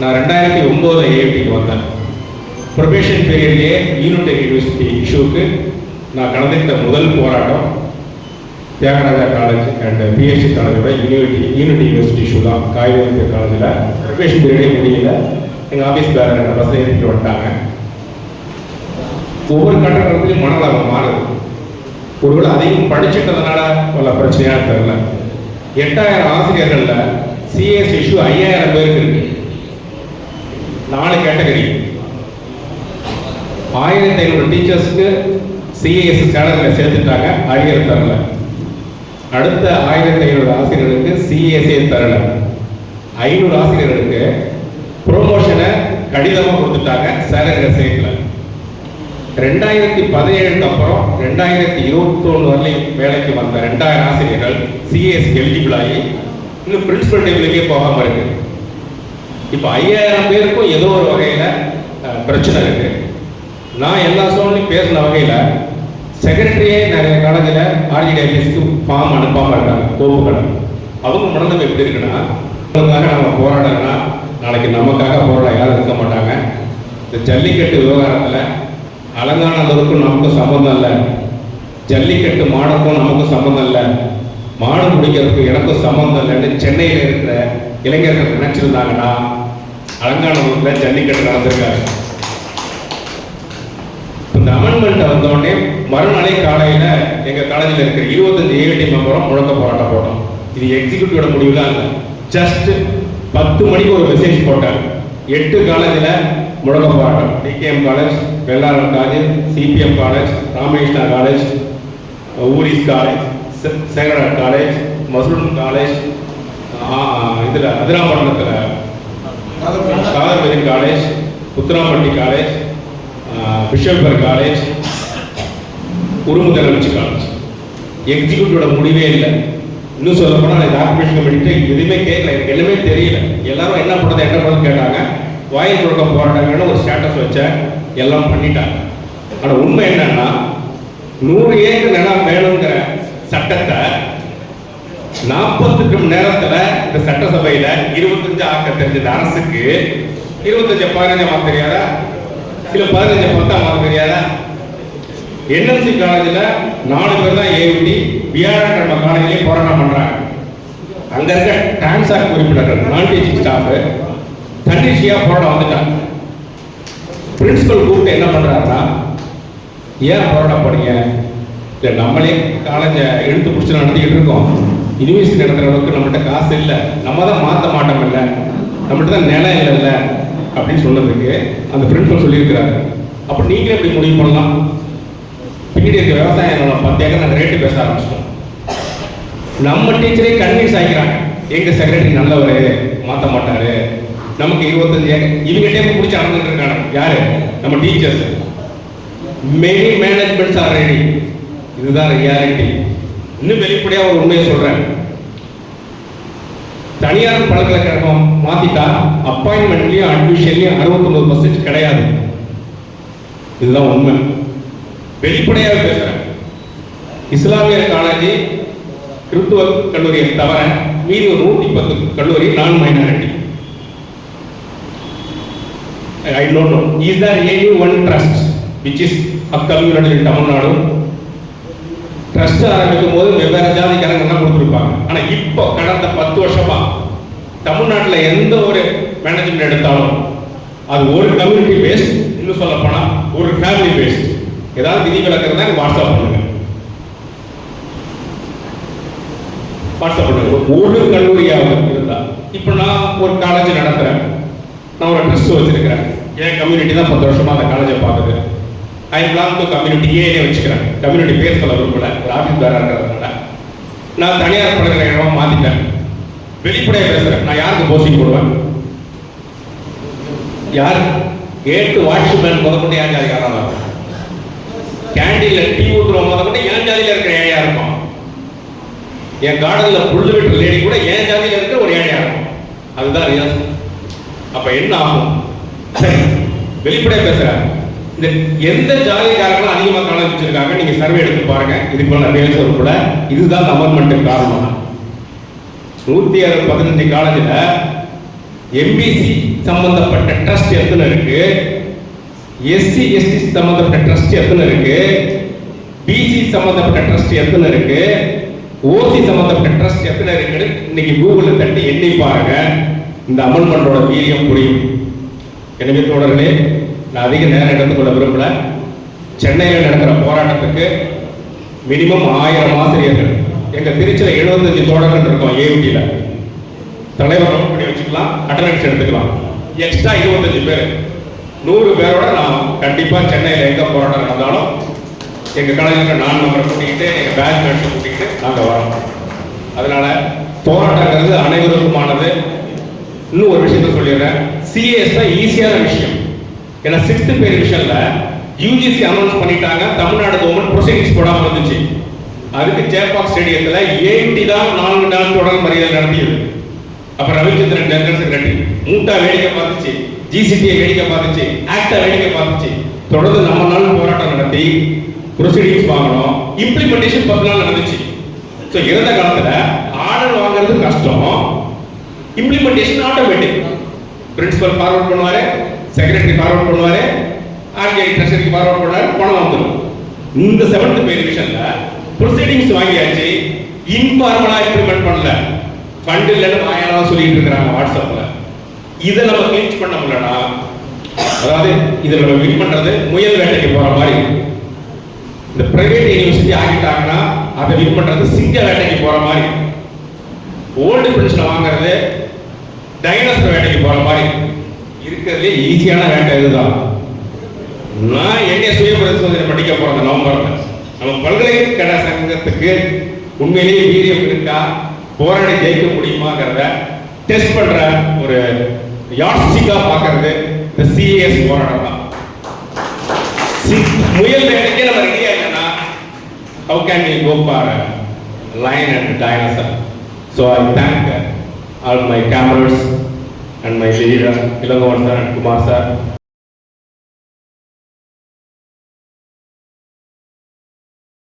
நான் ரெண்டாயிரத்தி ஒம்போதில் ஏஐடிக்கு வந்தேன். ப்ரொபேஷன் பீரியட்லேயே யூனிட் யூனிவர்சிட்டி இஷ்யூக்கு நான் கலந்துக்கிட்ட முதல் போராட்டம் தியாகராஜா காலேஜ் அண்ட் பிஎஸ்சி காலேஜோட யூனிவர்சிட்டி யூனிட் யூனிவர்சிட்டி இஷ்யூ தான். காய்கறி காலேஜில் ப்ரொபேஷன் பீரியடே முடியல. எங்கள் ஆஃபீஸ் பேர் ரெண்டு பஸ்ஸில் ஏற்றிட்டு வந்துட்டாங்க. ஒவ்வொரு கட்டணத்துலையும் மனநலம் மாறுது. ஒருவேளை அதையும் படிச்சுட்டதுனால பல பிரச்சனையாக தெரியல. எட்டாயிரம் ஆசிரியர்களில் சிஎஸ் இஷ்யூ ஐயாயிரம் பேருக்கு இருக்குது நாலு கேட்டகரி. ஆயிரத்தி ஐநூறு டீச்சர்ஸ்க்கு சிஏஎஸ் சேனலில் சேர்த்துட்டாங்க அரியர் தரல. அடுத்த ஆயிரத்தி ஐநூறு ஆசிரியர்களுக்கு சிஏஎஸ்ஏ தரல. ஐநூறு ஆசிரியர்களுக்கு ப்ரொமோஷனை கடிதமாக கொடுத்துட்டாங்க சேலரியில் சேர்க்கல. ரெண்டாயிரத்தி பதினேழுக்கு அப்புறம் ரெண்டாயிரத்தி இருபத்தொன்று வரலையும் வேலைக்கு வந்த ரெண்டாயிரம் ஆசிரியர்கள் சிஎஸ் எலிஜிபிள் ஆகி இன்னும் பிரின்சிபல் டேபிளுக்கே போகாமல் இருக்குது இப்போ ஐயாயிரம் பேருக்கும் ஏதோ ஒரு வகையில் பிரச்சனை இருக்கு. நான் எல்லா சூழ்நிலையும் பேசின வகையில் செக்ரட்டரியே நிறைய காலேஜில் ஆர்ஜிடி ஃபார்ம் அனுப்பாமல் இருக்காங்க கோப்புகளை அவங்க மனநிலை எப்படி இருக்குன்னா அவங்களுக்காக நம்ம போராடணும்னா நாளைக்கு நமக்காக போராட யாரும் இருக்க மாட்டாங்க. இந்த ஜல்லிக்கட்டு விவகாரத்தில் அலங்கானதற்கும் நமக்கும் சம்மந்தம் இல்லை. ஜல்லிக்கட்டு மாடுக்கும் நமக்கும் சம்மந்தம் இல்லை. மாடு பிடிக்கிறதுக்கும் எனக்கும் சம்மந்தம் இல்லைன்னு சென்னையில் இருக்கிற இளைஞர்கள் நினைச்சிருந்தாங்கன்னா அலங்காநல்லூரில் ஜல்லிக்கட்டு நடந்திருக்காரு. இந்த அமெண்ட்மெண்ட் வந்தோடனே மறுநாளே காலையில் எங்கள் காலேஜில் இருக்கிற இருபத்தஞ்சு ஏஐடி மெம்பரும் முழக்க போராட்டம் போட்டோம். இது எக்ஸிக்யூட்டிவோட முடிவுலாம் இல்லை. ஜஸ்ட் பத்து மணிக்கு ஒரு மெசேஜ் போட்டார். எட்டு காலேஜில் முழக்க போராட்டம். TKM college Vellalar college CBM college Ramakrishna college Voorhees college சேகரர் college மசூன் காலேஜ் இதில் அதிராமண்டலத்தில் காதர்பதி காலேஜ் புத்தராம்பட்டி காலேஜ் பிஷப்பர் காலேஜ் உருமுதலமைச்சு காலேஜ். எக்ஸிக்யூட்டிவோட முடிவே இல்லை. இன்னும் சொல்ல போனால் நான் ஆப்ரேஷன் கமிட்டிட்டு எதுவுமே கேட்கல எனக்கு எல்லாமே தெரியல. எல்லாரும் என்ன பண்ணுறது என்ன பண்ணுறது கேட்டாங்க. வாயில் கொடுக்க போராட்டங்கன்னு ஒரு ஸ்டேட்டஸ் வச்சேன் எல்லாம் பண்ணிட்டாங்க. ஆனால் உண்மை என்னன்னா நூறு ஏக்கர் நிலம் வேணுங்கிற சட்டத்தை நாற்பத்தெட்டு மணி நேரத்துல இந்த சட்டசபையில இருபத்தஞ்சு ஆக்க தெரிஞ்ச அரசுக்கு இருபத்தஞ்சு பதினஞ்சு மாத்த தெரியாதா? இல்ல பதினஞ்சு பத்தா மாத்த தெரியாதா? என்எல்சி காலேஜில் நாலு பேர் தான் ஏவிடி வியாழக்கிழமை காலையிலேயே போராட்டம் பண்ணுறாங்க அங்கே இருக்க டான்ஸாக உறுப்பினர்கள் நான் டீச்சிங் ஸ்டாஃபு தன்னிச்சையாக போராட்டம் வந்துட்டாங்க. பிரின்சிபல் கூப்பிட்டு என்ன பண்ணுறாருன்னா ஏன் போராட்டம் பண்ணீங்க? இல்லை நம்மளே காலேஜை எழுத்து பிடிச்சி நடத்திக்கிட்டு இருக்கோம். யூனிவர்சிட்டி நடத்துகிற அளவுக்கு நம்மகிட்ட காசு இல்லை. நம்ம தான் மாற்ற மாட்டோம் இல்லை. நம்மகிட்ட தான் நிலம் இல்லை அப்படின்னு சொன்னதுக்கு அந்த பிரின்சிபல் சொல்லியிருக்கிறாரு. அப்போ நீங்களே இப்படி முடிவு பண்ணலாம்? பின்னாடி இருக்க விவசாய நிலம் பத்து ஏக்கர் நாங்கள் ரேட்டு பேச ஆரம்பிச்சிட்டோம். நம்ம டீச்சரே கன்வின்ஸ் ஆகிக்கிறாங்க எங்கள் செக்ரட்டரி நல்லவர் மாற்ற மாட்டார். நமக்கு இருபத்தஞ்சு ஏக்கர் இவங்கிட்டே பிடிச்சி நடந்துட்டு இருக்காங்க. யாரு? நம்ம teachers many managements are ready இதுதான் ரியாலிட்டி இன்னும் வெளிப்படையா ஒரு உண்மையை சொல்றேன். தனியார் பல்கலைக்கழகம் மாத்திட்டா அப்பாயின்மெண்ட்லயும் அட்மிஷன்லயும் அறுபத்தொன்பது பர்சன்ட் கிடையாது. இதுதான் உண்மை. வெளிப்படையாக பேசுறேன். இஸ்லாமிய காலேஜ் கிறிஸ்துவ கல்லூரியை தவிர மீதி ஒரு நூற்றி பத்து கல்லூரி நான் minority I don't know is there a one trust which is a community in Tamil Nadu trust ஆரம்பிக்கும் போது வெவ்வேறு ஜாதிக்காரங்கெல்லாம் கொடுத்துருப்பாங்க. ஆனா இப்போ கடந்த பத்து வருஷமா தமிழ்நாட்டில் எந்த ஒரு மேனேஜ்மெண்ட் எடுத்தாலும் அது ஒரு கம்யூனிட்டி பேஸ்ட் இன்னும் சொல்ல போனா ஒரு ஃபேமிலி பேஸ்ட் ஏதாவது விதி விலக்கு இருந்தால் வாட்ஸ்அப் பண்ணுங்க. வாட்ஸ்அப் பண்ணுங்க. ஒரு கல்லூரியாக இருந்தா. இப்போ நான் ஒரு காலேஜ் நடத்துறேன். நான் ஒரு ட்ரஸ்ட் வச்சிருக்கிறேன். என் கம்யூனிட்டி தான் பத்து வருஷமா அந்த காலேஜை பார்க்குது. ஐ பிளாங் டு கம்யூனிட்டி ஏனே வச்சுக்கிறேன். கம்யூனிட்டி பேர் சொல்ல விரும்பல. ஒரு ஆஃபீஸ் வேற இருக்கிறதுனால. நான் தனியார் பல்கலைக்கழகமாக மாத்திட்டேன். வெளிப்படையாக பேசுறேன். நான் யாருக்கு போஸ்டிங் போடுவேன்? யார்? கேட்டு வாட்ச்மேன் முதற்கொண்டு ஏன் ஜாதிக்காரன் தான் கேண்டீன்ல டீ ஊத்துறவங்க முதற்கொண்டு ஏன் ஜாதியில் இருக்கிற ஏழையா இருக்கும் என் கார்டன்ல புல்லு விட்டு லேடி கூட ஏன் ஜாதியில் இருக்கிற ஒரு ஏழையா இருக்கும் அதுதான் ரியாசம் அப்ப என்ன ஆகும்? சரி. பேசுகிறேன் பேசுறேன். இந்த எந்த ஜாதிக்காரங்களும் அதிகமாக காண வச்சிருக்காங்க நீங்க சர்வே எடுத்து பாருங்க. இதுக்கு மேலே நிறைய சொல்ல கூட இதுதான் கவர்மெண்ட்டுக்கு காரணம். நூத்தி அறுபது பதினஞ்சு காலேஜில் எம்பிசி சம்பந்தப்பட்ட ட்ரஸ்ட் எத்தனை இருக்கு? எஸ்சி எஸ்டி சம்பந்தப்பட்ட ட்ரஸ்ட் எத்தனை இருக்கு? பிசி சம்பந்தப்பட்ட ட்ரஸ்ட் எத்தனை இருக்கு? ஓசி சம்பந்தப்பட்ட ட்ரஸ்ட் எத்தனை இருக்குன்னு இன்னைக்கு கூகுளில் தட்டி எண்ணி பாருங்க. இந்த அமல்மெண்டோட வீரியம் புரியும். எனவே தோழர்களே நான் அதிக நேரம் எடுத்துக்கொள்ள விரும்பல. சென்னையில் நடக்கிற போராட்டத்துக்கு மினிமம் ஆயிரம் ஆசிரியர்கள். எங்கள் திருச்சியில் எழுபத்தஞ்சு தோழர்கள் இருக்கோம் ஏவிடியில் தலைவர் நோட் பண்ணி வச்சுக்கலாம் அட்டண்டன்ஸ் எடுத்துக்கலாம். எக்ஸ்ட்ரா இருபத்தஞ்சு பேர். நூறு பேரோட நான் கண்டிப்பாக சென்னையில் எங்கே போராட்டம் நடந்தாலும் எங்கள் காலேஜில் நான் நம்பரை கூட்டிக்கிட்டு எங்கள் பேட்ச் மேட்ஸ் கூட்டிக்கிட்டு நாங்கள் வரோம். அதனால் போராட்டங்கிறது அனைவருக்குமானது. இன்னும் ஒரு விஷயத்த சொல்லிடுறேன். சிஏஎஸ் தான் ஈஸியான விஷயம். ஏன்னா சிக்ஸ்த் பேர் விஷயம்ல யூஜிசி அனௌன்ஸ் பண்ணிட்டாங்க. தமிழ்நாடு கவர்மெண்ட் ப்ரொசீடிங்ஸ் போடாமல் வந்துச்சு அதுக்கு சேப்பாக் ஸ்டேடியத்தில் ஏடி தான் நான்கு நாள் தொடர் மரியாதை நடத்தியது. அப்போ ரவிச்சந்திரன் ஜெனரல் செக்ரட்டரி மூட்டா வேடிக்கை பார்த்துச்சு. ஜிசிபியை வேடிக்கை பார்த்துச்சு. ஆக்டா வேடிக்கை பார்த்துச்சு. தொடர்ந்து நம்ம நாள் போராட்டம் நடத்தி ப்ரொசீடிங்ஸ் வாங்கணும் இம்ப்ளிமெண்டேஷன் பத்து நாள் நடந்துச்சு. ஸோ இறந்த காலத்தில் ஆர்டர் வாங்குறது கஷ்டம். இம்ப்ளிமெண்டேஷன் ஆட்டோமேட்டிக் பிரின்சிபல் ஃபார்வர்ட் பண்ணுவாரு. செக்ரட்டரி ஃபார்வர்ட் பண்ணுவார் ஆர்பிஐ ட்ரெஷரிக்கு ஃபார்வர்ட் பண்ணுவாரு பணம் வந்துடும் இந்த செவன்த் பே டிவிஷன்ல ப்ரொசீடிங்ஸ் வாங்கியாச்சு இன்ஃபார்மலா இம்ப்ளிமெண்ட் பண்ணல. ஃபண்ட் இல்லைன்னு வாயாலாம் சொல்லிட்டு இருக்கிறாங்க வாட்ஸ்அப்ல இதை நம்ம கிளிச் பண்ண முடியலனா அதாவது இதை நம்ம வின் பண்றது முயல் வேட்டைக்கு போற மாதிரி இந்த பிரைவேட் யூனிவர்சிட்டி ஆகிட்டாங்கன்னா அதை வின் பண்றது சிங்க வேட்டைக்கு போற மாதிரி ஓல்டு பென்ஷன் வாங்குறது டைனோசர் வேட்டைக்கு போற மாதிரி இருக்கிறதுலே ஈஸியான வேட்டை இதுதான். நான் என்ன சுய பரிசோதனை படிக்க போறேன் நவம்பர்ல நம்ம பல்கலைக்கழக சங்கத்துக்கு உண்மையிலேயே வீரியம் இருக்கா? போராடி ஜெயிக்க முடியுமாங்கிறத டெஸ்ட் பண்ற ஒரு யாட்ஸ்டிக்கா பார்க்கறது இந்த சிஏஎஸ் போராட்டம் தான். முயல் வேட்டைக்கே நம்ம ரெடியா என்னன்னா how can you go for a lion and dinosaur? So I thank uh, my cameras and my leader, Ilangovan sir and Kumar sir,